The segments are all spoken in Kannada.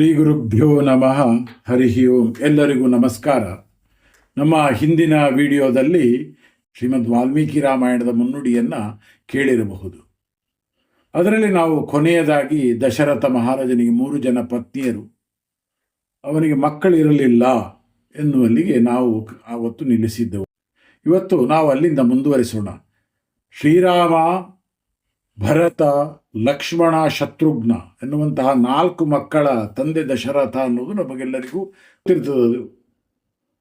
ಶ್ರೀ ಗುರುಭ್ಯೋ ನಮಃ. ಹರಿ ಓಂ. ಎಲ್ಲರಿಗೂ ನಮಸ್ಕಾರ. ನಮ್ಮ ಹಿಂದಿನ ವಿಡಿಯೋದಲ್ಲಿ ಶ್ರೀಮದ್ ವಾಲ್ಮೀಕಿ ರಾಮಾಯಣದ ಮುನ್ನುಡಿಯನ್ನು ಕೇಳಿರಬಹುದು. ಅದರಲ್ಲಿ ನಾವು ಕೊನೆಯದಾಗಿ ದಶರಥ ಮಹಾರಾಜನಿಗೆ ಮೂರು ಜನ ಪತ್ನಿಯರು. ಅವನಿಗೆ ಮಕ್ಕಳಿರಲಿಲ್ಲ ಎನ್ನುವಲ್ಲಿಗೆ ನಾವು ಆವತ್ತು ನಿಲ್ಲಿಸಿದ್ದೆವು. ಇವತ್ತು ನಾವು ಅಲ್ಲಿಂದ ಮುಂದುವರಿಸೋಣ. ಶ್ರೀರಾಮ ಭರತ ಲಕ್ಷ್ಮಣ ಶತ್ರುಘ್ನ ಎನ್ನುವಂತಹ ನಾಲ್ಕು ಮಕ್ಕಳ ತಂದೆ ದಶರಥ ಅನ್ನೋದು ನಮಗೆಲ್ಲರಿಗೂ ತಿಳಿದದ್ದು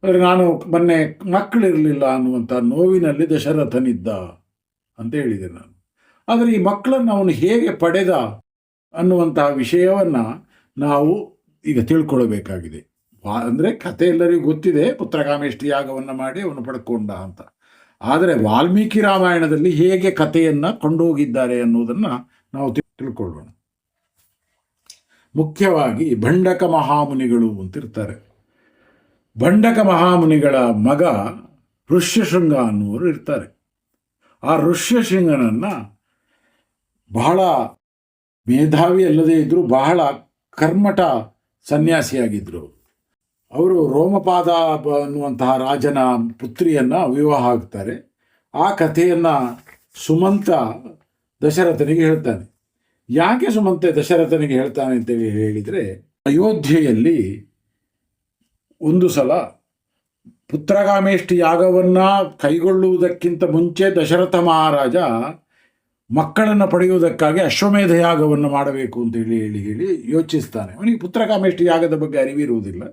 ಆದರೆ ನಾನು ಮೊನ್ನೆ ಮಕ್ಕಳಿರಲಿಲ್ಲ ಅನ್ನುವಂಥ ನೋವಿನಲ್ಲಿ ದಶರಥನಿದ್ದ ಅಂತ ಹೇಳಿದೆ ನಾನು. ಆದರೆ ಈ ಮಕ್ಕಳನ್ನು ಅವನು ಹೇಗೆ ಪಡೆದ ಅನ್ನುವಂತಹ ವಿಷಯವನ್ನು ನಾವು ಈಗ ತಿಳ್ಕೊಳ್ಬೇಕಾಗಿದೆ. ಅಂದರೆ ಕಥೆ ಎಲ್ಲರಿಗೂ ಗೊತ್ತಿದೆ ಪುತ್ರಕಾಮೇಷ್ಟಿ ಯಾಗವನ್ನು ಮಾಡಿ ಅವನು ಪಡ್ಕೊಂಡ ಅಂತ. ಆದರೆ ವಾಲ್ಮೀಕಿ ರಾಮಾಯಣದಲ್ಲಿ ಹೇಗೆ ಕಥೆಯನ್ನು ಕೊಂಡೋಗಿದ್ದಾರೆ ಅನ್ನೋದನ್ನು ನಾವು ತಿಳ್- ತಿಳ್ಕೊಳ್ಳೋಣ. ಮುಖ್ಯವಾಗಿ ಭಂಡಕ ಮಹಾಮುನಿಗಳು ಅಂತಿರ್ತಾರೆ. ಭಂಡಕ ಮಹಾಮುನಿಗಳ ಮಗ ಋಷ್ಯಶೃಂಗ ಅನ್ನುವರು ಇರ್ತಾರೆ. ಆ ಋಷ್ಯಶೃಂಗನನ್ನು ಬಹಳ ಮೇಧಾವಿ ಅಲ್ಲದೇ ಇದ್ದರೂ ಬಹಳ ಕರ್ಮಠ ಸನ್ಯಾಸಿಯಾಗಿದ್ದರು ಅವರು ರೋಮಪಾದ ಅನ್ನುವಂತಹ ರಾಜನ ಪುತ್ರಿಯನ್ನು ವಿವಾಹ ಆಗ್ತಾರೆ. ಆ ಕಥೆಯನ್ನು ಸುಮಂತ ದಶರಥನಿಗೆ ಹೇಳ್ತಾನೆ. ಯಾಕೆ ಸುಮಂತ ದಶರಥನಿಗೆ ಹೇಳ್ತಾನೆ ಅಂತೇಳಿ ಹೇಳಿದರೆ, ಅಯೋಧ್ಯೆಯಲ್ಲಿ ಒಂದು ಸಲ ಪುತ್ರಗಾಮೇಷ್ಟಿ ಯಾಗವನ್ನು ಕೈಗೊಳ್ಳುವುದಕ್ಕಿಂತ ಮುಂಚೆ ದಶರಥ ಮಹಾರಾಜ ಮಕ್ಕಳನ್ನು ಪಡೆಯುವುದಕ್ಕಾಗಿ ಅಶ್ವಮೇಧ ಯಾಗವನ್ನು ಮಾಡಬೇಕು ಅಂತ ಹೇಳಿ ಹೇಳಿ ಯೋಚಿಸ್ತಾನೆ. ಅವನಿಗೆ ಪುತ್ರಕಾಮೇಷ್ಟಿ ಯಾಗದ ಬಗ್ಗೆ ಅರಿವಿರುವುದಿಲ್ಲ.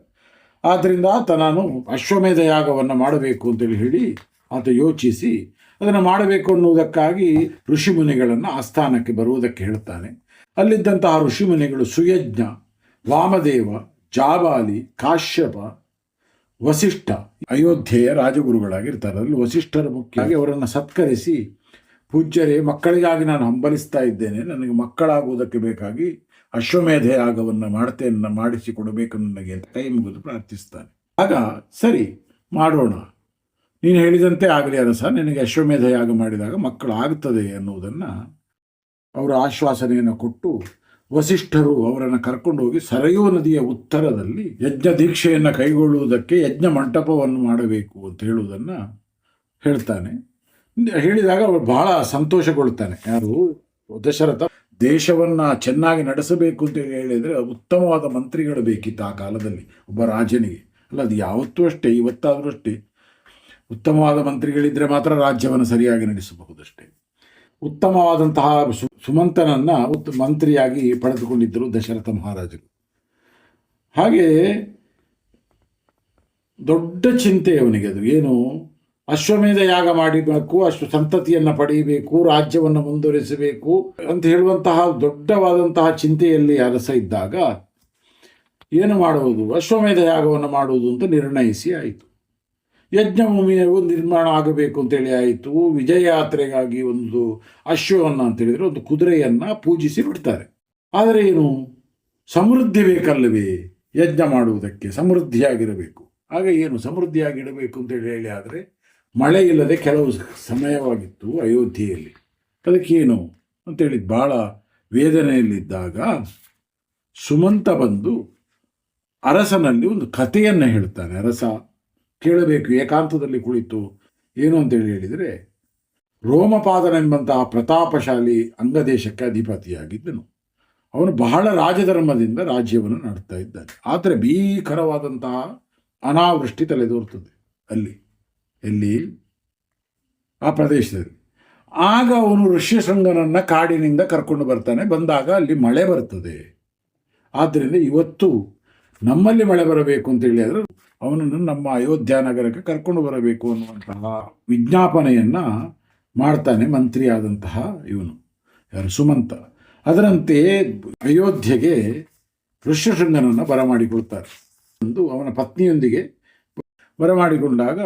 ಆದ್ದರಿಂದ ಆತ ನಾನು ಅಶ್ವಮೇಧ ಯಾಗವನ್ನು ಮಾಡಬೇಕು ಅಂತೇಳಿ ಹೇಳಿ ಆತ ಯೋಚಿಸಿ ಅದನ್ನು ಮಾಡಬೇಕು ಅನ್ನುವುದಕ್ಕಾಗಿ ಋಷಿಮುನಿಗಳನ್ನು ಆಸ್ಥಾನಕ್ಕೆ ಬರುವುದಕ್ಕೆ ಹೇಳ್ತಾನೆ. ಅಲ್ಲಿದ್ದಂತಹ ಋಷಿಮುನಿಗಳು ಸುಯಜ್ಞ, ವಾಮದೇವ, ಜಾಬಾಲಿ, ಕಾಶ್ಯಪ, ವಸಿಷ್ಠ, ಅಯೋಧ್ಯೆಯ ರಾಜಗುರುಗಳಾಗಿರ್ತಾರೆ. ಅಲ್ಲಿ ವಸಿಷ್ಠರ ಮುಖ್ಯವಾಗಿ ಅವರನ್ನು ಸತ್ಕರಿಸಿ ಪೂಜ್ಯರೇ, ಮಕ್ಕಳಿಗಾಗಿ ನಾನು ಹಂಬಲಿಸ್ತಾ ಇದ್ದೇನೆ. ನನಗೆ ಮಕ್ಕಳಾಗುವುದಕ್ಕೆ ಬೇಕಾಗಿ ಅಶ್ವಮೇಧ ಯಾಗವನ್ನು ಮಾಡ್ತೇನೆ ಮಾಡಿಸಿಕೊಡಬೇಕು ನನಗೆ ಅಂತ ಕೈ ಮುಗಿದು ಪ್ರಾರ್ಥಿಸ್ತಾನೆ. ಆಗ ಸರಿ, ಮಾಡೋಣ. ನೀನು ಹೇಳಿದಂತೆ ಆಗಲಿ ಅರಸ, ನಿನಗೆ ಅಶ್ವಮೇಧ ಯಾಗ ಮಾಡಿದಾಗ ಮಕ್ಕಳು ಆಗ್ತದೆ ಅನ್ನುವುದನ್ನು ಅವರ ಆಶ್ವಾಸನೆಯನ್ನು ಕೊಟ್ಟು ವಸಿಷ್ಠರು ಅವರನ್ನು ಕರ್ಕೊಂಡು ಹೋಗಿ ಸರಯೋ ನದಿಯ ಉತ್ತರದಲ್ಲಿ ಯಜ್ಞ ದೀಕ್ಷೆಯನ್ನು ಕೈಗೊಳ್ಳುವುದಕ್ಕೆ ಯಜ್ಞ ಮಂಟಪವನ್ನು ಮಾಡಬೇಕು ಅಂತ ಹೇಳುವುದನ್ನು ಹೇಳ್ತಾನೆ. ಹೇಳಿದಾಗ ಅವರು ಬಹಳ ಸಂತೋಷಗೊಳ್ತಾನೆ ಯಾರು? ದಶರಥ ದೇಶವನ್ನು ಚೆನ್ನಾಗಿ ನಡೆಸಬೇಕು ಅಂತ ಹೇಳಿದರೆ ಉತ್ತಮವಾದ ಮಂತ್ರಿಗಳು ಬೇಕಿತ್ತು ಆ ಕಾಲದಲ್ಲಿ ಒಬ್ಬ ರಾಜನಿಗೆ. ಅಲ್ಲ, ಅದು ಯಾವತ್ತೂ ಅಷ್ಟೇ, ಇವತ್ತಾದರೂ ಅಷ್ಟೇ. ಉತ್ತಮವಾದ ಮಂತ್ರಿಗಳಿದ್ದರೆ ಮಾತ್ರ ರಾಜ್ಯವನ್ನು ಸರಿಯಾಗಿ ನಡೆಸಬಹುದಷ್ಟೇ. ಉತ್ತಮವಾದಂತಹ ಸು, ಸುಮಂತನನ್ನು ಉತ್, ಮಂತ್ರಿಯಾಗಿ ಪಡೆದುಕೊಂಡಿದ್ದರು ದಶರಥ ಮಹಾರಾಜರು. ಹಾಗೆ ದೊಡ್ಡ ಚಿಂತೆ ಅವನಿಗೆ ಅದು. ಏನು? ಅಶ್ವಮೇಧ ಯಾಗ ಮಾಡಬೇಕು, ಅಶ್ವ ಸಂತತಿಯನ್ನು ಪಡೆಯಬೇಕು, ರಾಜ್ಯವನ್ನು ಮುಂದುವರಿಸಬೇಕು ಅಂತ ಹೇಳುವಂತಹ ದೊಡ್ಡವಾದಂತಹ ಚಿಂತೆಯಲ್ಲಿ ಅರಸ ಇದ್ದಾಗ ಏನು ಮಾಡುವುದು? ಅಶ್ವಮೇಧ ಯಾಗವನ್ನು ಮಾಡುವುದು ಅಂತ ನಿರ್ಣಯಿಸಿ ಆಯಿತು. ಯಜ್ಞಭೂಮಿಯು ನಿರ್ಮಾಣ ಆಗಬೇಕು ಅಂತೇಳಿ ಆಯಿತು. ವಿಜಯ ಯಾತ್ರೆಗಾಗಿ ಒಂದು ಅಶ್ವವನ್ನು ಅಂತೇಳಿದರೆ ಒಂದು ಕುದುರೆಯನ್ನು ಪೂಜಿಸಿ ಬಿಡ್ತಾರೆ. ಆದರೆ ಏನು? ಸಮೃದ್ಧಿ ಬೇಕಲ್ಲವೇ? ಯಜ್ಞ ಮಾಡುವುದಕ್ಕೆ ಸಮೃದ್ಧಿಯಾಗಿರಬೇಕು. ಆಗ ಏನು ಸಮೃದ್ಧಿಯಾಗಿಡಬೇಕು ಅಂತೇಳಿ ಹೇಳಿ ಆದರೆ ಮಳೆ ಇಲ್ಲದೆ ಕೆಲವು ಸಮಯವಾಗಿತ್ತು ಅಯೋಧ್ಯೆಯಲ್ಲಿ. ಅದಕ್ಕೇನು ಅಂತೇಳಿ ಭಾಳ ವೇದನೆಯಲ್ಲಿದ್ದಾಗ ಸುಮಂತ ಬಂದು ಅರಸನಲ್ಲಿ ಒಂದು ಕಥೆಯನ್ನು ಹೇಳ್ತಾನೆ. ಅರಸ ಕೇಳಬೇಕು, ಏಕಾಂತದಲ್ಲಿ ಕುಳಿತು ಏನು ಅಂತೇಳಿ ಹೇಳಿದರೆ, ರೋಮಪಾದನೆಂಬಂತಹ ಪ್ರತಾಪಶಾಲಿ ಅಂಗದೇಶಕ್ಕೆ ಅಧಿಪತಿಯಾಗಿದ್ದನು. ಅವನು ಬಹಳ ರಾಜಧರ್ಮದಿಂದ ರಾಜ್ಯವನ್ನು ನಡ್ತಾ ಇದ್ದಾನೆ. ಆದರೆ ಭೀಕರವಾದಂತಹ ಅನಾವೃಷ್ಟಿ ತಲೆದೋರ್ತದೆ ಅಲ್ಲಿ. ಎಲ್ಲಿ? ಆ ಪ್ರದೇಶದಲ್ಲಿ. ಆಗ ಅವನು ಋಷ್ಯಶೃಂಗನನ್ನು ಕಾಡಿನಿಂದ ಕರ್ಕೊಂಡು ಬರ್ತಾನೆ. ಬಂದಾಗ ಅಲ್ಲಿ ಮಳೆ ಬರ್ತದೆ ಆದ್ದರಿಂದ ಇವತ್ತು ನಮ್ಮಲ್ಲಿ ಮಳೆ ಬರಬೇಕು ಅಂತೇಳಿ ಆದರೆ ಅವನನ್ನು ನಮ್ಮ ಅಯೋಧ್ಯ ನಗರಕ್ಕೆ ಕರ್ಕೊಂಡು ಬರಬೇಕು ಅನ್ನುವಂತಹ ವಿಜ್ಞಾಪನೆಯನ್ನು ಮಾಡ್ತಾನೆ ಮಂತ್ರಿಯಾದಂತಹ ಇವನು, ಯಾರು? ಸುಮಂತ. ಅದರಂತೆ ಅಯೋಧ್ಯೆಗೆ ಋಷ್ಯಶೃಂಗನನ್ನು ಬರಮಾಡಿಕೊಳ್ತಾರೆ ಒಂದು ಅವನ ಪತ್ನಿಯೊಂದಿಗೆ ಬರಮಾಡಿಕೊಂಡಾಗ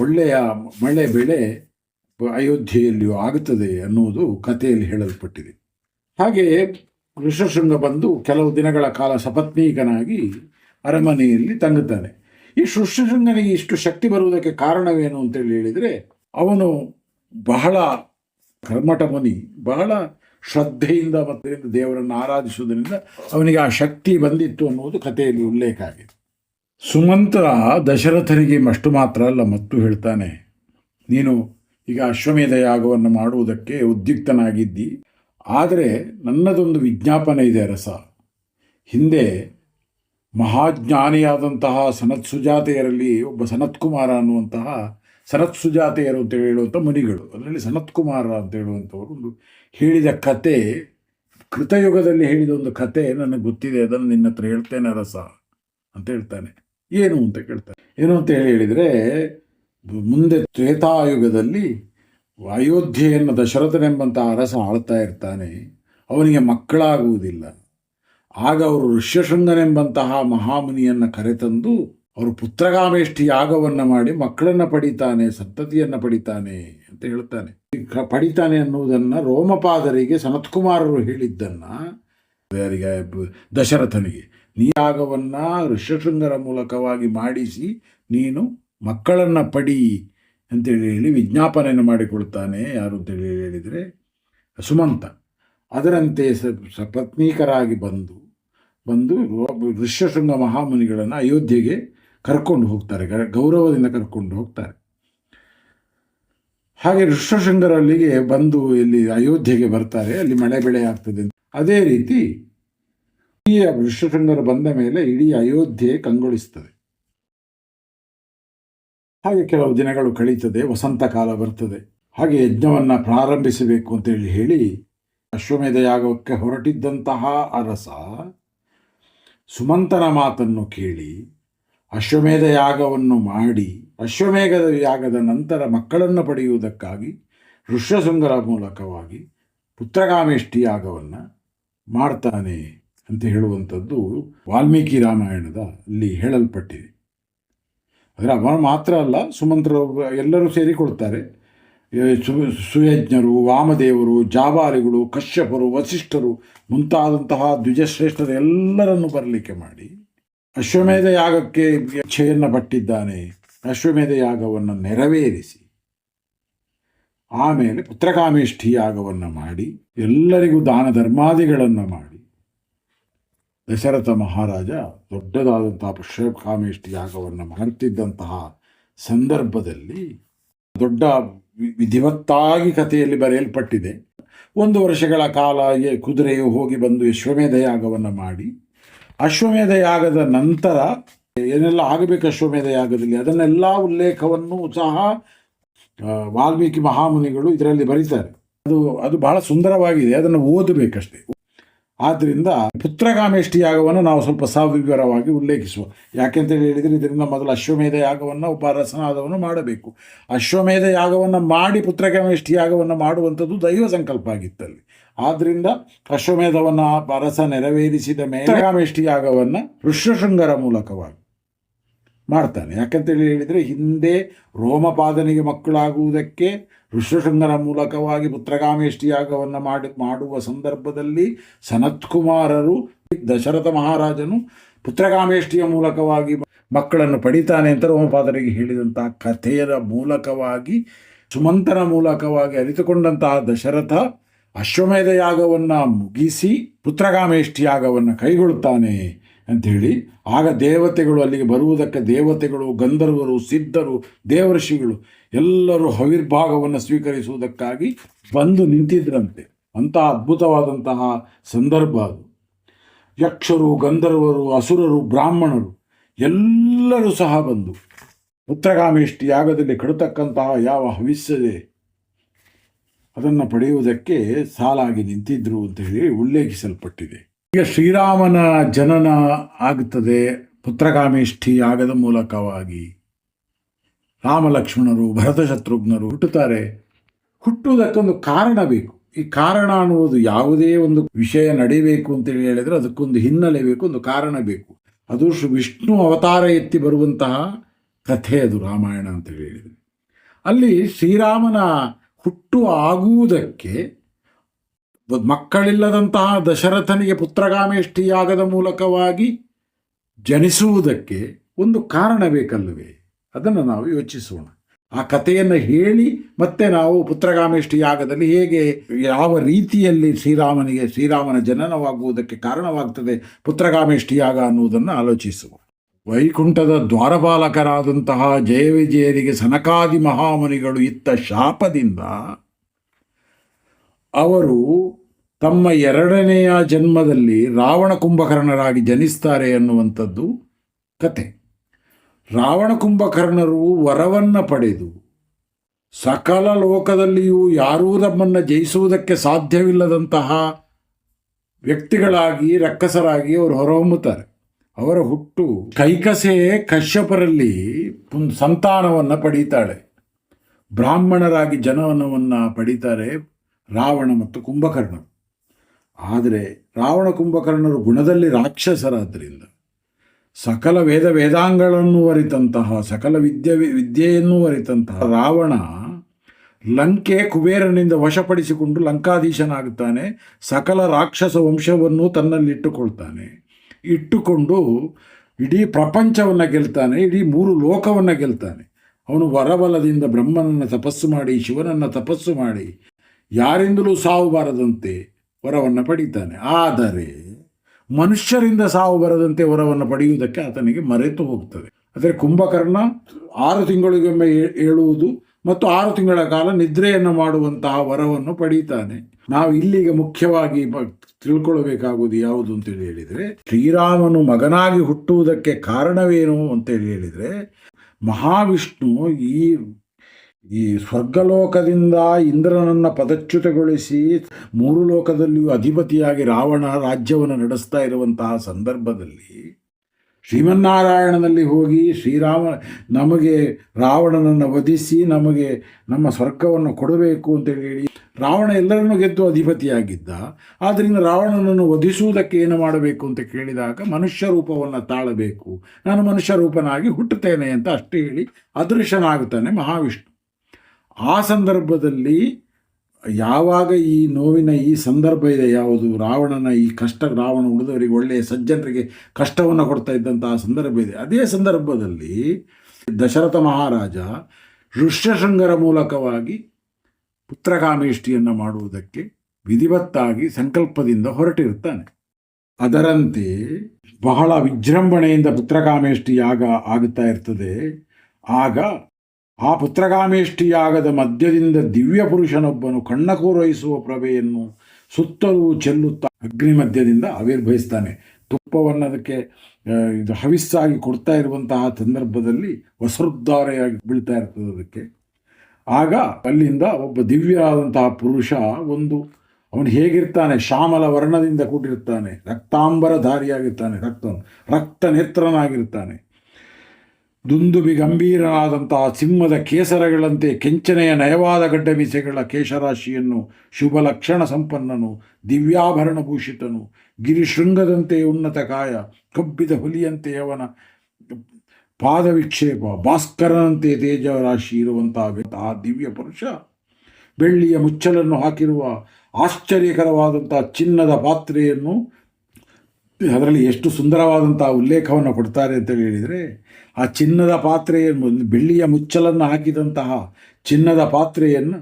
ಒಳ್ಳೆಯ ಮಳೆ ಬೆಳೆ ಅಯೋಧ್ಯೆಯಲ್ಲಿಯೂ ಆಗುತ್ತದೆ ಅನ್ನುವುದು ಕಥೆಯಲ್ಲಿ ಹೇಳಲ್ಪಟ್ಟಿದೆ. ಹಾಗೆಯೇ ಋಷಶೃಂಗ ಬಂದು ಕೆಲವು ದಿನಗಳ ಕಾಲ ಸಪತ್ನೀಕನಾಗಿ ಅರಮನೆಯಲ್ಲಿ ತಂಗುತ್ತಾನೆ. ಈ ಋಷಶೃಂಗನಿಗೆ ಇಷ್ಟು ಶಕ್ತಿ ಬರುವುದಕ್ಕೆ ಕಾರಣವೇನು ಅಂತೇಳಿ ಹೇಳಿದರೆ, ಅವನು ಬಹಳ ಕರ್ಮಠ ಮುನಿ, ಬಹಳ ಶ್ರದ್ಧೆಯಿಂದ ಮತ್ತು ದೇವರನ್ನು ಆರಾಧಿಸುವುದರಿಂದ ಅವನಿಗೆ ಆ ಶಕ್ತಿ ಬಂದಿತ್ತು ಅನ್ನುವುದು ಕಥೆಯಲ್ಲಿ ಉಲ್ಲೇಖ ಆಗಿದೆ. ಸುಮಂತ್ರ ದಶರಥನಿಗೆ ಅಷ್ಟು ಮಾತ್ರ ಅಲ್ಲ, ಮತ್ತು ಹೇಳ್ತಾನೆ, ನೀನು ಈಗ ಅಶ್ವಮೇಧ ಯಾಗವನ್ನು ಮಾಡುವುದಕ್ಕೆ ಉದ್ಯುಕ್ತನಾಗಿದ್ದಿ, ಆದರೆ ನನ್ನದೊಂದು ವಿಜ್ಞಾಪನೆ ಇದೆ ರಸ ಹಿಂದೆ ಮಹಾಜ್ಞಾನಿಯಾದಂತಹ ಸನತ್ ಸುಜಾತೆಯರಲ್ಲಿ ಒಬ್ಬ ಸನತ್ಕುಮಾರ ಅನ್ನುವಂತಹ ಸನತ್ ಸುಜಾತೆಯರು ಅಂತ ಹೇಳುವಂಥ ಮುನಿಗಳು, ಅದರಲ್ಲಿ ಸನತ್ಕುಮಾರ ಅಂತ ಹೇಳುವಂಥವರು ಒಂದು ಹೇಳಿದ ಕತೆ, ಕೃತಯುಗದಲ್ಲಿ ಹೇಳಿದ ಒಂದು ಕತೆ ನನಗೆ ಗೊತ್ತಿದೆ, ಅದನ್ನು ನಿನ್ನ ಹತ್ರ ಹೇಳ್ತೇನೆ ರಸ ಅಂತ ಹೇಳ್ತಾನೆ. ಏನು ಅಂತ ಕೇಳ್ತಾರೆ. ಏನು ಅಂತ ಹೇಳಿ ಹೇಳಿದರೆ, ಮುಂದೆ ತ್ರೇತಾಯುಗದಲ್ಲಿ ಅಯೋಧ್ಯೆಯನ್ನು ದಶರಥನೆಂಬಂಥ ಅರಸ ಆಳ್ತಾ ಇರ್ತಾನೆ. ಅವನಿಗೆ ಮಕ್ಕಳಾಗುವುದಿಲ್ಲ. ಆಗ ಅವರು ಋಷ್ಯಶೃಂಗನೆಂಬಂತಹ ಮಹಾಮುನಿಯನ್ನು ಕರೆತಂದು ಅವರು ಪುತ್ರಗಾಮೇಷ್ಠಿ ಯಾಗವನ್ನು ಮಾಡಿ ಮಕ್ಕಳನ್ನು ಪಡಿತಾನೆ ಸಂತತಿಯನ್ನು ಪಡಿತಾನೆ ಅಂತ ಹೇಳ್ತಾನೆ. ಪಡಿತಾನೆ ಅನ್ನುವುದನ್ನು ರೋಮಪಾದರಿಗೆ ಸನತ್ಕುಮಾರರು ಹೇಳಿದ್ದನ್ನು ದಶರಥನಿಗೆ. ನೀ ಯಾಗವನ್ನು ಋಷ್ಯಶೃಂಗರ ಮೂಲಕವಾಗಿ ಮಾಡಿಸಿ ನೀನು ಮಕ್ಕಳನ್ನು ಪಡಿ ಅಂತೇಳಿ ಹೇಳಿ ವಿಜ್ಞಾಪನೆಯನ್ನು ಮಾಡಿಕೊಳ್ತಾನೆ ಯಾರು ಅಂತೇಳಿ ಹೇಳಿದರೆ ಸುಮಂತ. ಅದರಂತೆ ಸ ಸಪತ್ನೀಕರಾಗಿ ಬಂದು ಬಂದು ಋಷ್ಯಶೃಂಗ ಮಹಾಮುನಿಗಳನ್ನು ಅಯೋಧ್ಯೆಗೆ ಕರ್ಕೊಂಡು ಹೋಗ್ತಾರೆ ಗೌರವದಿಂದ ಕರ್ಕೊಂಡು ಹೋಗ್ತಾರೆ. ಹಾಗೆ ಋಷ್ಯಶೃಂಗರಲ್ಲಿಗೆ ಬಂದು ಇಲ್ಲಿ ಅಯೋಧ್ಯೆಗೆ ಬರ್ತಾರೆ, ಅಲ್ಲಿ ಮಳೆ ಬೆಳೆ ಆಗ್ತದೆ ಅದೇ ರೀತಿ ಈ ಋಷ್ಯಶೃಂಗರು ಬಂದ ಮೇಲೆ ಇಡೀ ಅಯೋಧ್ಯೆ ಕಂಗೊಳಿಸ್ತದೆ. ಹಾಗೆ ಕೆಲವು ದಿನಗಳು ಕಳೀತದೆ, ವಸಂತ ಕಾಲ ಬರ್ತದೆ. ಹಾಗೆ ಯಜ್ಞವನ್ನು ಪ್ರಾರಂಭಿಸಬೇಕು ಅಂತೇಳಿ ಹೇಳಿ ಅಶ್ವಮೇಧ ಯಾಗಕ್ಕೆ ಹೊರಟಿದ್ದಂತಹ ಅರಸ ಸುಮಂತನ ಮಾತನ್ನು ಕೇಳಿ ಅಶ್ವಮೇಧ ಯಾಗವನ್ನು ಮಾಡಿ ಅಶ್ವಮೇಧದ ಯಾಗದ ನಂತರ ಮಕ್ಕಳನ್ನು ಪಡೆಯುವುದಕ್ಕಾಗಿ ಋಷ್ಯಶೃಂಗರ ಮೂಲಕವಾಗಿ ಪುತ್ರಗಾಮೇಷ್ಠಿ ಯಾಗವನ್ನು ಮಾಡ್ತಾನೆ ಅಂತ ಹೇಳುವಂಥದ್ದು ವಾಲ್ಮೀಕಿ ರಾಮಾಯಣದ ಅಲ್ಲಿ ಹೇಳಲ್ಪಟ್ಟಿದೆ. ಅದರ ಅವನು ಮಾತ್ರ ಅಲ್ಲ, ಸುಮಂತ್ರ ಎಲ್ಲರೂ ಸೇರಿಕೊಳ್ತಾರೆ ಸುಯಜ್ಞರು, ವಾಮದೇವರು ಜಾಬಾಲಿಗಳು ಕಶ್ಯಪರು, ವಸಿಷ್ಠರು ಮುಂತಾದಂತಹ ದ್ವಿಜಶ್ರೇಷ್ಠರು ಎಲ್ಲರನ್ನು ಬರಲಿಕ್ಕೆ ಮಾಡಿ. ಅಶ್ವಮೇಧ ಯಾಗಕ್ಕೆ ಇಚ್ಛೆಯನ್ನು ಪಟ್ಟಿದ್ದಾನೆ. ಅಶ್ವಮೇಧ ಯಾಗವನ್ನು ನೆರವೇರಿಸಿ. ಆಮೇಲೆ ಪುತ್ರಕಾಮೇಷ್ಠಿ ಯಾಗವನ್ನು ಮಾಡಿ. ಎಲ್ಲರಿಗೂ ದಾನ ಧರ್ಮಾದಿಗಳನ್ನು ಮಾಡಿ. ದಶರಥ ಮಹಾರಾಜ ದೊಡ್ಡದಾದಂತಹ ಪುಷ್ಯಕಾಮೇಷ್ಟಿ ಯಾಗವನ್ನು ಮಾಡುತ್ತಿದ್ದಂತಹ ಸಂದರ್ಭದಲ್ಲಿ ದೊಡ್ಡ ವಿಧಿವತ್ತಾಗಿ ಕಥೆಯಲ್ಲಿ ಬರೆಯಲ್ಪಟ್ಟಿದೆ. ಒಂದು ವರ್ಷಗಳ ಕಾಲ ಕುದುರೆಯು ಹೋಗಿ ಬಂದು ಅಶ್ವಮೇಧ ಯಾಗವನ್ನು ಮಾಡಿ. ಅಶ್ವಮೇಧ ಯಾಗದ ನಂತರ ಏನೆಲ್ಲ ಆಗಬೇಕು ಅಶ್ವಮೇಧ ಯಾಗದಲ್ಲಿ? ಅದನ್ನೆಲ್ಲ ಉಲ್ಲೇಖವನ್ನು ಸಹ ವಾಲ್ಮೀಕಿ ಮಹಾಮುನಿಗಳು ಇದರಲ್ಲಿ ಬರೀತಾರೆ. ಅದು ಅದು ಬಹಳ ಸುಂದರವಾಗಿದೆ. ಅದನ್ನು ಓದಬೇಕಷ್ಟೇ. ಆದ್ದರಿಂದ ಪುತ್ರಕಾಮೇಷ್ಠಿ ಯಾಗವನ್ನು ನಾವು ಸ್ವಲ್ಪ ಸವಿವರವಾಗಿ ಉಲ್ಲೇಖಿಸುವ. ಯಾಕೆಂತೇಳಿ ಹೇಳಿದರೆ ಇದರಿಂದ ಮೊದಲು ಅಶ್ವಮೇಧ ಯಾಗವನ್ನು ಒಬ್ಬ ಆದವನು ಮಾಡಬೇಕು. ಅಶ್ವಮೇಧ ಯಾಗವನ್ನು ಮಾಡಿ ಪುತ್ರಗಾಮೇಷ್ಠಿ ಯಾಗವನ್ನು ಮಾಡುವಂಥದ್ದು ದೈವ ಸಂಕಲ್ಪ ಆಗಿತ್ತಲ್ಲಿ. ಆದ್ದರಿಂದ ಅಶ್ವಮೇಧವನ್ನು ಅರಸ ನೆರವೇರಿಸಿದ ಮೇಲೆ ಯಾಗವನ್ನ ಯಾಗವನ್ನು ಋಷ್ಯಶೃಂಗರ ಮೂಲಕವಾಗಿ ಮಾಡ್ತಾನೆ. ಯಾಕಂತೇಳಿ ಹೇಳಿದರೆ ಹಿಂದೆ ರೋಮಪಾದನಿಗೆ ಮಕ್ಕಳಾಗುವುದಕ್ಕೆ ಋಷ್ಯಶೃಂಗರ ಮೂಲಕವಾಗಿ ಪುತ್ರಕಾಮೇಷ್ಟಿಯಾಗವನ್ನು ಮಾಡಿ, ಮಾಡುವ ಸಂದರ್ಭದಲ್ಲಿ ಸನತ್ಕುಮಾರರು ದಶರಥ ಮಹಾರಾಜನು ಪುತ್ರಗಾಮೇಷ್ಠಿಯ ಮೂಲಕವಾಗಿ ಮಕ್ಕಳನ್ನು ಪಡಿತಾನೆ ಅಂತ ರೋಮಪಾದರಿಗೆ ಹೇಳಿದಂತಹ ಕಥೆಯರ ಮೂಲಕವಾಗಿ ಸುಮಂತನ ಮೂಲಕವಾಗಿ ಅರಿತುಕೊಂಡಂತಹ ದಶರಥ ಅಶ್ವಮೇಧ ಯಾಗವನ್ನು ಮುಗಿಸಿ ಪುತ್ರಗಾಮೇಷ್ಠಿ ಯಾಗವನ್ನು ಕೈಗೊಳ್ಳುತ್ತಾನೆ. ಅಂಥೇಳಿ ಆಗ ದೇವತೆಗಳು ಅಲ್ಲಿಗೆ ಬರುವುದಕ್ಕೆ ದೇವತೆಗಳು, ಗಂಧರ್ವರು, ಸಿದ್ಧರು, ದೇವರ್ಷಿಗಳು ಎಲ್ಲರೂ ಹವಿರ್ಭಾಗವನ್ನು ಸ್ವೀಕರಿಸುವುದಕ್ಕಾಗಿ ಬಂದು ನಿಂತಿದ್ರಂತೆ. ಅಂತಹ ಅದ್ಭುತವಾದಂತಹ ಸಂದರ್ಭ ಅದು. ಯಕ್ಷರು, ಗಂಧರ್ವರು, ಅಸುರರು, ಬ್ರಾಹ್ಮಣರು ಎಲ್ಲರೂ ಸಹ ಬಂದು ಪುತ್ರಗಾಮೇಷ್ಟಿ ಯಾಗದಲ್ಲಿ ಕಡತಕ್ಕಂತಹ ಯಾವ ಹವಿಸ್ಸದೆ ಅದನ್ನು ಪಡೆಯುವುದಕ್ಕೆ ಸಾಲಾಗಿ ನಿಂತಿದ್ರು ಅಂತ ಹೇಳಿ ಉಲ್ಲೇಖಿಸಲ್ಪಟ್ಟಿದೆ. ಈಗ ಶ್ರೀರಾಮನ ಜನನ ಆಗುತ್ತದೆ ಪುತ್ರಕಾಮೇಷ್ಠಿ ಆಗದ ಮೂಲಕವಾಗಿ. ರಾಮ ಲಕ್ಷ್ಮಣರು ಭರತ ಶತ್ರುಘ್ನರು ಹುಟ್ಟುತ್ತಾರೆ. ಹುಟ್ಟುವುದಕ್ಕೊಂದು ಕಾರಣ ಬೇಕು. ಈ ಕಾರಣ ಅನ್ನುವುದು ಯಾವುದೇ ಒಂದು ವಿಷಯ ನಡಿಬೇಕು ಅಂತೇಳಿ ಹೇಳಿದರೆ ಅದಕ್ಕೊಂದು ಹಿನ್ನೆಲೆ ಬೇಕು, ಒಂದು ಕಾರಣ ಬೇಕು. ಅದು ವಿಷ್ಣು ಅವತಾರ ಎತ್ತಿ ಬರುವಂತಹ ಕಥೆ ಅದು ರಾಮಾಯಣ ಅಂತೇಳಿ ಹೇಳಿದರೆ. ಅಲ್ಲಿ ಶ್ರೀರಾಮನ ಹುಟ್ಟು ಆಗುವುದಕ್ಕೆ ಮಕ್ಕಳಿಲ್ಲದಂತಹ ದಶರಥನಿಗೆ ಪುತ್ರಗಾಮೇಷ್ಠಿಯಾಗದ ಮೂಲಕವಾಗಿ ಜನಿಸುವುದಕ್ಕೆ ಒಂದು ಕಾರಣ ಬೇಕಲ್ಲವೇ ಅದನ್ನು ನಾವು ಯೋಚಿಸೋಣ. ಆ ಕಥೆಯನ್ನು ಹೇಳಿ ಮತ್ತೆ ನಾವು ಪುತ್ರಗಾಮೇಷ್ಠಿ ಯಾಗದಲ್ಲಿ ಹೇಗೆ ಯಾವ ರೀತಿಯಲ್ಲಿ ಶ್ರೀರಾಮನಿಗೆ, ಶ್ರೀರಾಮನ ಜನನವಾಗುವುದಕ್ಕೆ ಕಾರಣವಾಗ್ತದೆ ಪುತ್ರಗಾಮೇಷ್ಠಿ ಯಾಗ ಅನ್ನುವುದನ್ನು ಆಲೋಚಿಸುವ. ವೈಕುಂಠದ ದ್ವಾರಪಾಲಕರಾದಂತಹ ಜಯವಿಜಯರಿಗೆ ಸನಕಾದಿ ಮಹಾಮುನಿಗಳು ಇತ್ತ ಶಾಪದಿಂದ ಅವರು ತಮ್ಮ ಎರಡನೆಯ ಜನ್ಮದಲ್ಲಿ ರಾವಣ ಕುಂಭಕರ್ಣರಾಗಿ ಜನಿಸ್ತಾರೆ ಅನ್ನುವಂಥದ್ದು ಕತೆ. ರಾವಣ ಕುಂಭಕರ್ಣರು ವರವನ್ನು ಪಡೆದು ಸಕಲ ಲೋಕದಲ್ಲಿಯೂ ಯಾರೂ ತಮ್ಮನ್ನು ಜಯಿಸುವುದಕ್ಕೆ ಸಾಧ್ಯವಿಲ್ಲದಂತಹ ವ್ಯಕ್ತಿಗಳಾಗಿ ರಕ್ಕಸರಾಗಿ ಅವರು ಹೊರಹೊಮ್ಮುತ್ತಾರೆ. ಅವರ ಹುಟ್ಟು ಕೈಕಸೆ ಕಶ್ಯಪರಲ್ಲಿ ಸಂತಾನವನ್ನು ಪಡೀತಾಳೆ. ಬ್ರಾಹ್ಮಣರಾಗಿ ಜನವನ್ನು ಪಡೀತಾರೆ. ರಾವಣ ಮತ್ತು ಕುಂಭಕರ್ಣರು. ಆದರೆ ರಾವಣ ಕುಂಭಕರ್ಣರು ಗುಣದಲ್ಲಿ ರಾಕ್ಷಸರಾದ್ದರಿಂದ ಸಕಲ ವೇದ ವೇದಾಂಗಗಳನ್ನು ಅರಿತಂತಹ ಸಕಲ ವಿದ್ಯೆ ವಿದ್ಯೆಯನ್ನು ಅರಿತಂತಹ ರಾವಣ ಲಂಕೆ ಕುಬೇರನಿಂದ ವಶಪಡಿಸಿಕೊಂಡು ಲಂಕಾಧೀಶನಾಗುತ್ತಾನೆ. ಸಕಲ ರಾಕ್ಷಸ ವಂಶವನ್ನು ತನ್ನಲ್ಲಿಟ್ಟುಕೊಳ್ತಾನೆ. ಇಟ್ಟುಕೊಂಡು ಇಡೀ ಪ್ರಪಂಚವನ್ನು ಗೆಲ್ತಾನೆ, ಇಡೀ ಮೂರು ಲೋಕವನ್ನು ಗೆಲ್ತಾನೆ. ಅವನು ವರಬಲದಿಂದ ಬ್ರಹ್ಮನನ್ನು ತಪಸ್ಸು ಮಾಡಿ, ಶಿವನನ್ನು ತಪಸ್ಸು ಮಾಡಿ. ಯಾರಿಂದಲೂ ಸಾವು ಬಾರದಂತೆ ವರವನ್ನು ಪಡೀತಾನೆ. ಆದರೆ ಮನುಷ್ಯರಿಂದ ಸಾವು ಬರದಂತೆ ವರವನ್ನು ಪಡೆಯುವುದಕ್ಕೆ ಆತನಿಗೆ ಮರೆತು ಹೋಗ್ತದೆ. ಆದರೆ ಕುಂಭಕರ್ಣ ಆರು ತಿಂಗಳಿಗೊಮ್ಮೆ ಹೇಳುವುದು ಮತ್ತು ಆರು ತಿಂಗಳ ಕಾಲ ನಿದ್ರೆಯನ್ನು ಮಾಡುವಂತಹ ವರವನ್ನು ಪಡೀತಾನೆ. ನಾವು ಇಲ್ಲಿಗೆ ಮುಖ್ಯವಾಗಿ ತಿಳ್ಕೊಳ್ಬೇಕಾಗುವುದು ಯಾವುದು ಅಂತೇಳಿ ಹೇಳಿದರೆ, ಶ್ರೀರಾಮನು ಮಗನಾಗಿ ಹುಟ್ಟುವುದಕ್ಕೆ ಕಾರಣವೇನು ಅಂತೇಳಿ ಹೇಳಿದರೆ, ಮಹಾವಿಷ್ಣು ಈ ಈ ಸ್ವರ್ಗಲೋಕದಿಂದ ಇಂದ್ರನನ್ನು ಪದಚ್ಯುತಗೊಳಿಸಿ ಮೂರು ಲೋಕದಲ್ಲಿಯೂ ಅಧಿಪತಿಯಾಗಿ ರಾವಣ ರಾಜ್ಯವನ್ನು ನಡೆಸ್ತಾ ಇರುವಂತಹ ಸಂದರ್ಭದಲ್ಲಿ ಶ್ರೀಮನ್ನಾರಾಯಣನಲ್ಲಿ ಹೋಗಿ ಶ್ರೀರಾಮ ನಮಗೆ ರಾವಣನನ್ನು ವಧಿಸಿ ನಮಗೆ ನಮ್ಮ ಸ್ವರ್ಗವನ್ನು ಕೊಡಬೇಕು ಅಂತ ಹೇಳಿ ರಾವಣ ಎಲ್ಲರನ್ನೂ ಗೆದ್ದು ಅಧಿಪತಿಯಾಗಿದ್ದ. ಆದ್ದರಿಂದ ರಾವಣನನ್ನು ವಧಿಸುವುದಕ್ಕೆ ಏನು ಮಾಡಬೇಕು ಅಂತ ಕೇಳಿದಾಗ ಮನುಷ್ಯ ರೂಪವನ್ನು ತಾಳಬೇಕು. ನಾನು ಮನುಷ್ಯ ರೂಪನಾಗಿ ಹುಟ್ಟುತ್ತೇನೆ ಅಂತ ಅಷ್ಟೇ ಹೇಳಿ ಅದೃಶ್ಯನಾಗುತ್ತಾನೆ ಮಹಾವಿಷ್ಣು. ಆ ಸಂದರ್ಭದಲ್ಲಿ ಯಾವಾಗ ಈ ನೋವಿನ ಈ ಸಂದರ್ಭ ಇದೆ ಯಾವುದು? ರಾವಣನ ಈ ಕಷ್ಟ, ರಾವಣ ಉಳಿದವರಿಗೆ ಒಳ್ಳೆಯ ಸಜ್ಜನರಿಗೆ ಕಷ್ಟವನ್ನು ಕೊಡ್ತಾ ಇದ್ದಂಥ ಸಂದರ್ಭ ಇದೆ. ಅದೇ ಸಂದರ್ಭದಲ್ಲಿ ದಶರಥ ಮಹಾರಾಜ ಋಷ್ಯಶೃಂಗರ ಮೂಲಕವಾಗಿ ಪುತ್ರಕಾಮೇಷ್ಟಿಯನ್ನು ಮಾಡುವುದಕ್ಕೆ ವಿಧಿವತ್ತಾಗಿ ಸಂಕಲ್ಪದಿಂದ ಹೊರಟಿರುತ್ತಾನೆ. ಅದರಂತೆ ಬಹಳ ವಿಜೃಂಭಣೆಯಿಂದ ಪುತ್ರಕಾಮೇಷ್ಟಿ ಯಾಗ ಆಗುತ್ತಾ ಇರ್ತದೆ. ಆಗ ಆ ಪುತ್ರಕಾಮೇಷ್ಟಿ ಯಾಗದ ಮಧ್ಯದಿಂದ ದಿವ್ಯ ಪುರುಷನೊಬ್ಬನು ಕಣ್ಣ ಕೋರೈಸುವ ಪ್ರಭೆಯನ್ನು ಸುತ್ತಲೂ ಚೆಲ್ಲುತ್ತಾ ಅಗ್ನಿ ಮಧ್ಯದಿಂದ ಆವಿರ್ಭವಿಸ್ತಾನೆ. ತುಪ್ಪವನ್ನು ಅದಕ್ಕೆ ಇದು ಹವಿಸ್ಸಾಗಿ ಕೊಡ್ತಾ ಇರುವಂತಹ ಸಂದರ್ಭದಲ್ಲಿ ವಸೃದ್ಧಾರೆಯಾಗಿ ಬೀಳ್ತಾ ಇರ್ತದೆ ಅದಕ್ಕೆ. ಆಗ ಅಲ್ಲಿಂದ ಒಬ್ಬ ದಿವ್ಯರಾದಂತಹ ಪುರುಷ ಒಂದು ಅವನು ಹೇಗಿರ್ತಾನೆ? ಶ್ಯಾಮಲ ವರ್ಣದಿಂದ ಕೂಡಿರ್ತಾನೆ. ರಕ್ತಾಂಬರಧಾರಿಯಾಗಿರ್ತಾನೆ. ರಕ್ತ ರಕ್ತ ನೇತ್ರನಾಗಿರ್ತಾನೆ ದುಂದುಬಿ ಗಂಭೀರನಾದಂತಹ ಸಿಂಹದ ಕೇಸರಗಳಂತೆ ಕೆಂಚನೆಯ ನಯವಾದ ಗಡ್ಡ ಮೀಸೆಗಳ ಕೇಶರಾಶಿಯನ್ನು ಶುಭ ಲಕ್ಷಣ ಸಂಪನ್ನನು, ದಿವ್ಯಾಭರಣ ಭೂಷಿತನು. ಗಿರಿಶೃಂಗದಂತೆ ಉನ್ನತ ಕಾಯ, ಕಬ್ಬಿದ ಹುಲಿಯಂತೆ ಅವನ ಪಾದವಿಕ್ಷೇಪ, ಭಾಸ್ಕರನಂತೆ ತೇಜರಾಶಿ ಇರುವಂತಹ ಆ ದಿವ್ಯ ಪುರುಷ. ಬೆಳ್ಳಿಯ ಮುಚ್ಚಲನ್ನು ಹಾಕಿರುವ ಆಶ್ಚರ್ಯಕರವಾದಂತಹ ಚಿನ್ನದ ಪಾತ್ರೆಯನ್ನು ಅದರಲ್ಲಿ ಎಷ್ಟು ಸುಂದರವಾದಂಥ ಉಲ್ಲೇಖವನ್ನು ಕೊಡ್ತಾರೆ ಅಂತ ಹೇಳಿದರೆ, ಆ ಚಿನ್ನದ ಪಾತ್ರೆಯನ್ನು ಬೆಳ್ಳಿಯ ಮುಚ್ಚಲನ್ನು ಹಾಕಿದಂತಹ ಚಿನ್ನದ ಪಾತ್ರೆಯನ್ನು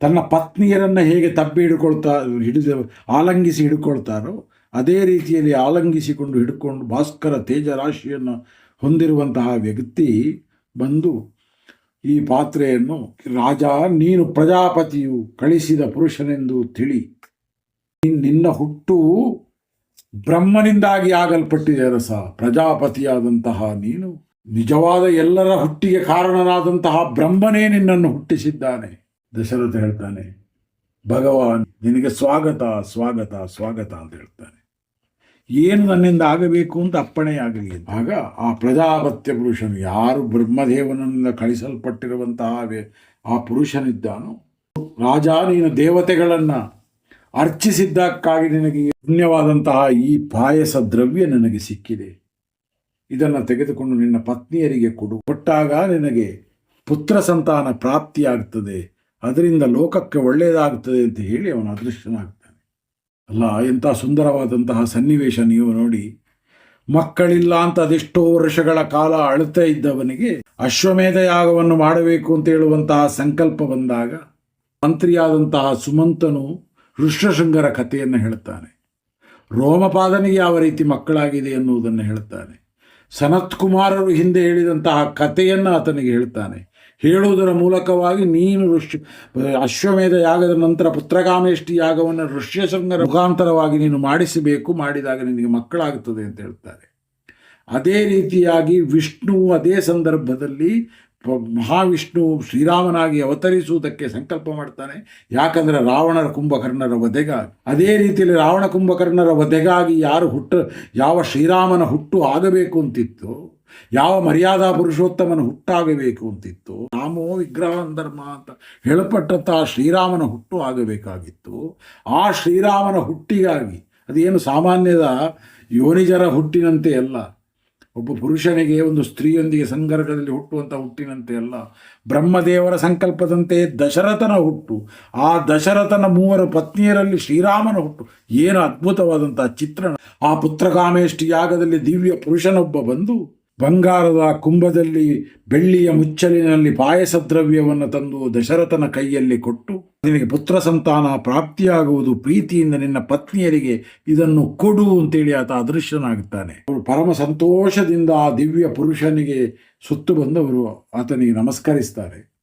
ತನ್ನ ಪತ್ನಿಯರನ್ನು ಹೇಗೆ ತಬ್ಬಿ ಹಿಡ್ಕೊಳ್ತಾ, ಹಿಡಿದು ಆಲಂಗಿಸಿ ಹಿಡ್ಕೊಳ್ತಾರೋ, ಅದೇ ರೀತಿಯಲ್ಲಿ ಆಲಂಗಿಸಿಕೊಂಡು ಹಿಡ್ಕೊಂಡು ಭಾಸ್ಕರ ತೇಜರಾಶಿಯನ್ನು ಹೊಂದಿರುವಂತಹ ವ್ಯಕ್ತಿ ಬಂದು ಈ ಪಾತ್ರೆಯನ್ನು, ರಾಜ ನೀನು ಪ್ರಜಾಪತಿಯು ಕಳಿಸಿದ ಪುರುಷನೆಂದು ತಿಳಿ, ನಿನ್ನ ಹುಟ್ಟು ಬ್ರಹ್ಮನಿಂದಾಗಿ ಆಗಲ್ಪಟ್ಟಿದೆ ರಸ ಪ್ರಜಾಪತಿಯಾದಂತಹ ನೀನು. ನಿಜವಾದ ಎಲ್ಲರ ಹುಟ್ಟಿಗೆ ಕಾರಣನಾದಂತಹ ಬ್ರಹ್ಮನೇ ನಿನ್ನನ್ನು ಹುಟ್ಟಿಸಿದ್ದಾನೆ. ದಶರಥ ಹೇಳ್ತಾನೆ, ಭಗವಾನ್, ನಿನಗೆ ಸ್ವಾಗತ ಸ್ವಾಗತ ಸ್ವಾಗತ ಅಂತ ಹೇಳ್ತಾನೆ. ಏನು ನನ್ನಿಂದ ಆಗಬೇಕು ಅಂತ ಅಪ್ಪಣೆ ಆಗಲಿ ಆಗ ಆ ಪ್ರಜಾಪತ್ಯ ಪುರುಷನು ಯಾರು ಬ್ರಹ್ಮದೇವನಿಂದ ಕಳಿಸಲ್ಪಟ್ಟಿರುವಂತಹ ಆ ಪುರುಷನಿದ್ದಾನೋ, ರಾಜ, ನೀನು ದೇವತೆಗಳನ್ನು ಅರ್ಚಿಸಿದ್ದಕ್ಕಾಗಿ ನಿನಗೆ ಪುಣ್ಯವಾದಂತಹ ಈ ಪಾಯಸ ದ್ರವ್ಯ ನನಗೆ ಸಿಕ್ಕಿದೆ. ಇದನ್ನು ತೆಗೆದುಕೊಂಡು ನಿನ್ನ ಪತ್ನಿಯರಿಗೆ ಕೊಡು. ಕೊಟ್ಟಾಗ ನಿನಗೆ ಪುತ್ರ ಸಂತಾನ ಪ್ರಾಪ್ತಿಯಾಗ್ತದೆ. ಅದರಿಂದ ಲೋಕಕ್ಕೆ ಒಳ್ಳೆಯದಾಗ್ತದೆ ಅಂತ ಹೇಳಿ ಅವನು ಅದೃಷ್ಟನಾಗ್ತಾನೆ. ಅಲ್ಲ, ಎಂಥ ಸುಂದರವಾದಂತಹ ಸನ್ನಿವೇಶ ನೀವು ನೋಡಿ. ಮಕ್ಕಳಿಲ್ಲ ಅಂತ ಅದೆಷ್ಟೋ ವರ್ಷಗಳ ಕಾಲ ಅಳುತ್ತಾ ಇದ್ದವನಿಗೆ ಅಶ್ವಮೇಧ ಯಾಗವನ್ನು ಮಾಡಬೇಕು ಅಂತ ಹೇಳುವಂತಹ ಸಂಕಲ್ಪ ಬಂದಾಗ, ಮಂತ್ರಿಯಾದಂತಹ ಸುಮಂತನು ಋಷ್ಯಶೃಂಗರ ಕಥೆಯನ್ನು ಹೇಳುತ್ತಾನೆ ರೋಮಪಾದನಿಗೆ ಯಾವ ರೀತಿ ಮಕ್ಕಳಾಗಿದೆ ಎನ್ನುವುದನ್ನು ಹೇಳುತ್ತಾನೆ ಸನತ್ ಕುಮಾರರು ಹಿಂದೆ ಹೇಳಿದಂತಹ ಕಥೆಯನ್ನು ಆತನಿಗೆ ಹೇಳ್ತಾನೆ. ಹೇಳುವುದರ ಮೂಲಕವಾಗಿ ನೀನು ಋಷ್ಯ, ಅಶ್ವಮೇಧ ಯಾಗದ ನಂತರ ಪುತ್ರಕಾಮೇಷ್ಟಿ ಯಾಗವನ್ನು ಋಷ್ಯಶೃಂಗರ ಮುಖಾಂತರವಾಗಿ ನೀನು ಮಾಡಿಸಬೇಕು, ಮಾಡಿದಾಗ ನಿನಗೆ ಮಕ್ಕಳಾಗುತ್ತದೆ ಅಂತ ಹೇಳ್ತಾರೆ. ಅದೇ ರೀತಿಯಾಗಿ ವಿಷ್ಣು ಅದೇ ಸಂದರ್ಭದಲ್ಲಿ ಮಹಾವಿಷ್ಣು ಶ್ರೀರಾಮನಾಗಿ ಅವತರಿಸುವುದಕ್ಕೆ ಸಂಕಲ್ಪ ಮಾಡ್ತಾನೆ. ಯಾಕಂದರೆ ರಾವಣರ ಕುಂಭಕರ್ಣರ ವಧೆಗಾಗಿ ಅದೇ ರೀತಿಯಲ್ಲಿ ರಾವಣ ಕುಂಭಕರ್ಣರ ವಧೆಗಾಗಿ ಯಾರು ಹುಟ್ಟು, ಯಾವ ಶ್ರೀರಾಮನ ಹುಟ್ಟು ಆಗಬೇಕು ಅಂತಿತ್ತು, ಯಾವ ಮರ್ಯಾದಾ ಪುರುಷೋತ್ತಮನ ಹುಟ್ಟಾಗಬೇಕು ಅಂತಿತ್ತು, ರಾಮೋ ವಿಗ್ರಹ ಧರ್ಮ ಅಂತ ಹೇಳಪಟ್ಟಂತಹ ಶ್ರೀರಾಮನ ಹುಟ್ಟು ಆಗಬೇಕಾಗಿತ್ತು. ಆ ಶ್ರೀರಾಮನ ಹುಟ್ಟಿಗಾಗಿ, ಅದೇನು ಸಾಮಾನ್ಯದ ಯೋನಿಜರ ಹುಟ್ಟಿನಂತೆ ಅಲ್ಲ ಒಬ್ಬ ಪುರುಷನಿಗೆ ಒಂದು ಸ್ತ್ರೀಯೊಂದಿಗೆ ಸಂಗರ್ಗದಲ್ಲಿ ಹುಟ್ಟುವಂಥ ಹುಟ್ಟಿನಂತೆ ಅಲ್ಲ, ಬ್ರಹ್ಮದೇವರ ಸಂಕಲ್ಪದಂತೆ ದಶರಥನ ಹುಟ್ಟು, ಆ ದಶರಥನ ಮೂವರ ಪತ್ನಿಯರಲ್ಲಿ ಶ್ರೀರಾಮನ ಹುಟ್ಟು. ಏನು ಅದ್ಭುತವಾದಂಥ ಚಿತ್ರಣ. ಆ ಪುತ್ರಕಾಮೇಷ್ಟಿ ಯಾಗದಲ್ಲಿ ದಿವ್ಯ ಪುರುಷನೊಬ್ಬ ಬಂದು ಬಂಗಾರದ ಕುಂಭದಲ್ಲಿ ಬೆಳ್ಳಿಯ ಮುಚ್ಚಲಿನಲ್ಲಿ ಪಾಯಸ ದ್ರವ್ಯವನ್ನು ತಂದು ದಶರಥನ ಕೈಯಲ್ಲಿ ಕೊಟ್ಟು, ನಿನಗೆ ಪುತ್ರ ಸಂತಾನ ಪ್ರಾಪ್ತಿಯಾಗುವುದು ಪ್ರೀತಿಯಿಂದ ನಿನ್ನ ಪತ್ನಿಯರಿಗೆ ಇದನ್ನು ಕೊಡು ಅಂತೇಳಿ ಆತ ಅದೃಶ್ಯನಾಗುತ್ತಾನೆ. ಅವರು ಪರಮ ಸಂತೋಷದಿಂದ ಆ ದಿವ್ಯ ಪುರುಷನಿಗೆ ಸುತ್ತು ಬಂದವರು ಆತನಿಗೆ ನಮಸ್ಕರಿಸ್ತಾರೆ.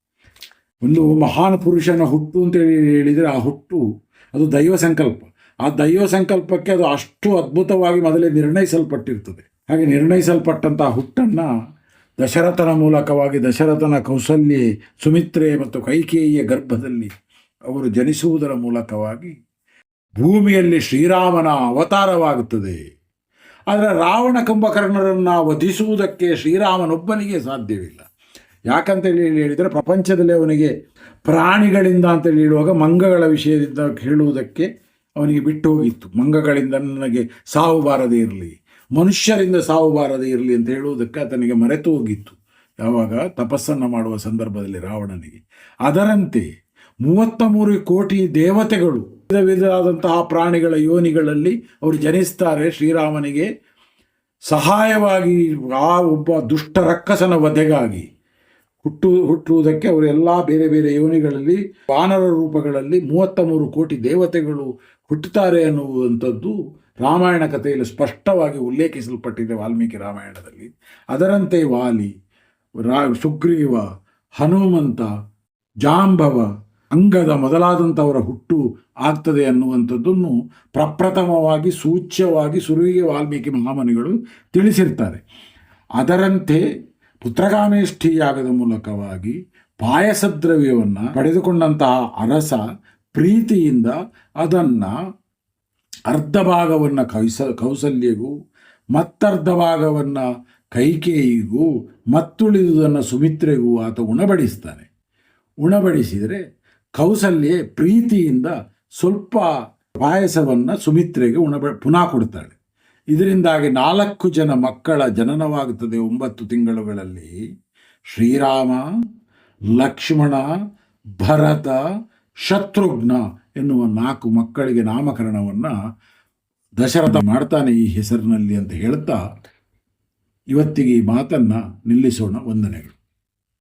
ಒಂದು ಮಹಾನ್ ಪುರುಷನ ಹುಟ್ಟು ಅಂತೇಳಿ ಹೇಳಿದರೆ ಆ ಹುಟ್ಟು ಅದು ದೈವ ಸಂಕಲ್ಪ. ಆ ದೈವ ಸಂಕಲ್ಪಕ್ಕೆ ಅದು ಅಷ್ಟು ಅದ್ಭುತವಾಗಿ ಮೊದಲೇ ನಿರ್ಣಯಿಸಲ್ಪಟ್ಟಿರ್ತದೆ. ಹಾಗೆ ನಿರ್ಣಯಿಸಲ್ಪಟ್ಟಂಥ ಹುಟ್ಟನ್ನು ದಶರಥನ ಮೂಲಕವಾಗಿ ದಶರಥನ ಕೌಸಲ್ಯೆ, ಸುಮಿತ್ರೆ ಮತ್ತು ಕೈಕೇಯಿಯ ಗರ್ಭದಲ್ಲಿ ಅವರು ಜನಿಸುವುದರ ಮೂಲಕವಾಗಿ ಭೂಮಿಯಲ್ಲಿ ಶ್ರೀರಾಮನ ಅವತಾರವಾಗುತ್ತದೆ. ಆದರೆ ರಾವಣ ಕುಂಭಕರ್ಣರನ್ನು ವಧಿಸುವುದಕ್ಕೆ ಶ್ರೀರಾಮನೊಬ್ಬನಿಗೆ ಸಾಧ್ಯವಿಲ್ಲ. ಯಾಕಂತೇಳಿ ಹೇಳಿದರೆ ಪ್ರಪಂಚದಲ್ಲಿ ಅವನಿಗೆ ಪ್ರಾಣಿಗಳಿಂದ ಅಂತೇಳಿ ಹೇಳುವಾಗ ಮಂಗಗಳ ವಿಷಯದಿಂದ ಹೇಳುವುದಕ್ಕೆ ಅವನಿಗೆ ಬಿಟ್ಟು ಹೋಗಿತ್ತು. ಮಂಗಗಳಿಂದ ನನಗೆ ಸಾವು ಬಾರದೇ ಇರಲಿ. ಮನುಷ್ಯರಿಂದ ಸಾವು ಬಾರದೇ ಇರಲಿ ಅಂತ ಹೇಳುವುದಕ್ಕೆ ತನಗೆ ಮರೆತು ಹೋಗಿತ್ತು. ಯಾವಾಗ? ತಪಸ್ಸನ್ನು ಮಾಡುವ ಸಂದರ್ಭದಲ್ಲಿ ರಾವಣನಿಗೆ. ಅದರಂತೆ ಮೂವತ್ತ ಮೂರು ಕೋಟಿ ದೇವತೆಗಳು ವಿಧ ವಿಧವಾದಂತಹ ಪ್ರಾಣಿಗಳ ಯೋನಿಗಳಲ್ಲಿ ಅವರು ಜನಿಸ್ತಾರೆ. ಶ್ರೀರಾಮನಿಗೆ ಸಹಾಯವಾಗಿ ಆ ಒಬ್ಬ ದುಷ್ಟ ರಕ್ಕಸನ ವಧೆಗಾಗಿ. ಹುಟ್ಟು ಹುಟ್ಟುವುದಕ್ಕೆ ಅವರೆಲ್ಲ ಬೇರೆ ಬೇರೆ ಯೋನಿಗಳಲ್ಲಿ ವಾನರ ರೂಪಗಳಲ್ಲಿ ಮೂವತ್ತ ಮೂರು ಕೋಟಿ ದೇವತೆಗಳು ಹುಟ್ಟುತ್ತಾರೆ ಅನ್ನುವಂಥದ್ದು ರಾಮಾಯಣ ಕಥೆಯಲ್ಲಿ ಸ್ಪಷ್ಟವಾಗಿ ಉಲ್ಲೇಖಿಸಲ್ಪಟ್ಟಿದೆ ವಾಲ್ಮೀಕಿ ರಾಮಾಯಣದಲ್ಲಿ. ಅದರಂತೆ ವಾಲಿ, ರಾ, ಸುಗ್ರೀವ, ಹನುಮಂತ, ಜಾಂಬವ, ಅಂಗದ ಮೊದಲಾದಂಥವರ ಹುಟ್ಟು ಆಗ್ತದೆ ಅನ್ನುವಂಥದ್ದನ್ನು ಪ್ರಪ್ರಥಮವಾಗಿ ಸೂಚ್ಯವಾಗಿ ಸುರುವಿಗೆ ವಾಲ್ಮೀಕಿ ಮಹಾಮನಿಗಳು ತಿಳಿಸಿರ್ತಾರೆ. ಅದರಂತೆ ಪುತ್ರಕಾಮೇಷ್ಠಿ ಯಾಗದ ಮೂಲಕವಾಗಿ ಪಾಯಸ ದ್ರವ್ಯವನ್ನು ಪಡೆದುಕೊಂಡಂತಹ ಅರಸ ಪ್ರೀತಿಯಿಂದ ಅದನ್ನು ಅರ್ಧ ಭಾಗವನ್ನು ಕೌಸ, ಕೌಸಲ್ಯಗೂ ಮತ್ತರ್ಧ ಭಾಗವನ್ನು ಕೈಕೇಯಿಗೂ ಮತ್ತುಳಿದುದನ್ನು ಸುಮಿತ್ರೆಗೂ ಆತ ಉಣಬಡಿಸ್ತಾನೆ. ಉಣಬಡಿಸಿದರೆ ಕೌಸಲ್ಯೆ ಪ್ರೀತಿಯಿಂದ ಸ್ವಲ್ಪ ಪಾಯಸವನ್ನು ಸುಮಿತ್ರೆಗೆ ಉಣಬ, ಪುನಃ ಕೊಡ್ತಾಳೆ. ಇದರಿಂದಾಗಿ ನಾಲ್ಕು ಜನ ಮಕ್ಕಳ ಜನನವಾಗುತ್ತದೆ ಒಂಬತ್ತು ತಿಂಗಳುಗಳಲ್ಲಿ. ಶ್ರೀರಾಮ, ಲಕ್ಷ್ಮಣ, ಭರತ, ಶತ್ರುಘ್ನ ಎನ್ನುವ ನಾಲ್ಕು ಮಕ್ಕಳಿಗೆ ನಾಮಕರಣವನ್ನು ದಶರಥ ಮಾಡ್ತಾನೆ ಈ ಹೆಸರಿನಲ್ಲಿ ಅಂತ ಹೇಳ್ತಾ ಇವತ್ತಿಗೆ ಈ ಮಾತನ್ನು ನಿಲ್ಲಿಸೋಣ ವಂದನೆಗಳು.